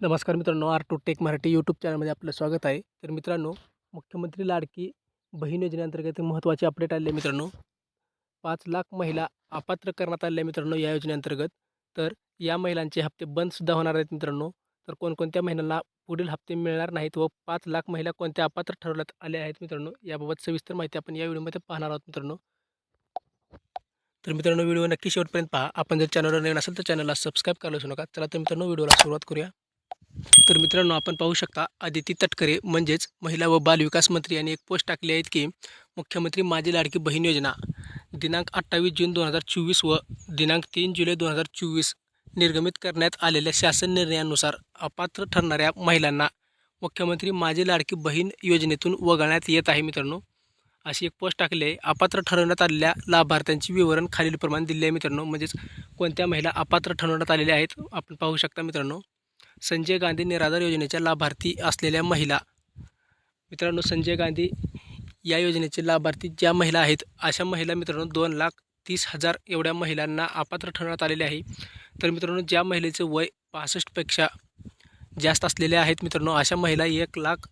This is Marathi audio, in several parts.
नमस्कार मित्रांनो R two tech Marathi YouTube चॅनलमध्ये आपलं स्वागत आहे. तर मित्रांनो मुख्यमंत्री लाडकी बहीण योजनेअंतर्गत महत्त्वाचे अपडेट आले मित्रांनो. पाच लाख महिला अपात्र करण्यात आल्या मित्रांनो या योजनेअंतर्गत. तर या महिलांचे हप्ते बंदसुद्धा होणार आहेत मित्रांनो. तर कोणकोणत्या महिलांना पुढील हप्ते मिळणार नाहीत व पाच लाख महिला कोणत्या अपात्र ठरवण्यात आल्या आहेत मित्रांनो याबाबत सविस्तर माहिती आपण या व्हिडिओमध्ये पाहणार आहोत मित्रांनो. तर मित्रांनो व्हिडिओ नक्की शेवटपर्यंत पहा. आपण जर चॅनलवर नवीन असेल तर चॅनलला सबस्क्राईब करायला विसरू नका. चला तर मित्रांनो व्हिडिओला सुरुवात करूया. तर मित्रांनो आपण पाहू शकता आदिती तटकरे म्हणजेच महिला व बालविकास मंत्री यांनी एक पोस्ट टाकली आहेत की मुख्यमंत्री माझी लाडकी बहीण योजना दिनांक अठ्ठावीस जून दोन हजार चोवीस व दिनांक तीन जुलै दोन हजार चोवीस निर्गमित करण्यात आलेल्या शासन निर्णयानुसार अपात्र ठरणाऱ्या महिलांना मुख्यमंत्री माझी लाडकी बहीण योजनेतून वगळण्यात येत आहे मित्रांनो. अशी एक पोस्ट टाकली आहे. अपात्र ठरवण्यात आलेल्या लाभार्थ्यांची विवरण खालीलप्रमाणे दिले आहे मित्रांनो. म्हणजेच कोणत्या महिला अपात्र ठरवण्यात आलेल्या आहेत आपण पाहू शकता मित्रांनो. संजय गांधी निराधार योजनेच्या लाभार्थी असलेल्या महिला. मित्रांनो संजय गांधी या योजनेचे लाभार्थी ज्या महिला आहेत अशा महिला मित्रांनो दोन लाख तीस हजार एवढ्या महिलांना अपात्र ठरवण्यात आलेले आहे. तर मित्रांनो ज्या महिलेचं वय पासष्टपेक्षा जास्त असलेले आहेत मित्रांनो अशा महिला एक लाख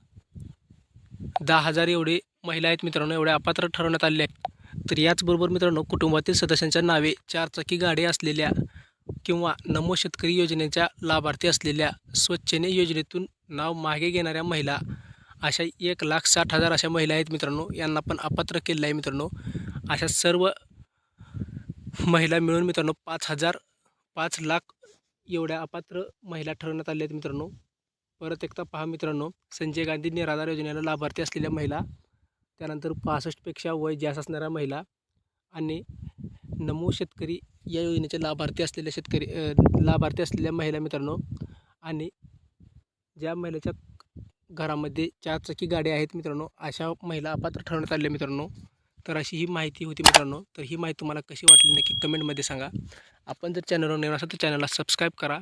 दहा हजार एवढे महिला आहेत मित्रांनो एवढ्या अपात्र ठरवण्यात आलेल्या आहेत. तर याचबरोबर मित्रांनो कुटुंबातील सदस्यांच्या नावे चारचाकी गाडी असलेल्या किंवा नमो शेतकरी योजनेच्या लाभार्थी असलेल्या स्वच्छने योजनेतून नाव मागे घेणाऱ्या महिला अशा एक लाख साठ हजार अशा महिला आहेत मित्रांनो. यांना पण अपात्र केलेलं आहे मित्रांनो. अशा सर्व महिला मिळून मित्रांनो पाच हजार पाच लाख एवढ्या अपात्र महिला ठरवण्यात आल्या आहेत मित्रांनो. परत एकदा पहा मित्रांनो संजय गांधी निराधार योजनेला लाभार्थी असलेल्या महिला त्यानंतर पासष्टपेक्षा वय जास्त असणाऱ्या महिला आणि नमो शेतकरी या योजनेचे लाभार्थी असलेल्या शेतकरी लाभार्थी असलेल्या महिला मित्रांनो आणि ज्या महिलेच्या घरामध्ये चारचाकी गाड्या आहेत मित्रांनो अशा महिला अपात्र ठरवण्यात आल्या मित्रांनो तर अशी ही माहिती होती मित्रांनो तर ही माहिती तुम्हाला कशी वाटली नक्की कमेंटमध्ये सांगा. आपण जर चॅनलवर नवीन असाल तर चॅनलला सबस्क्राईब करा.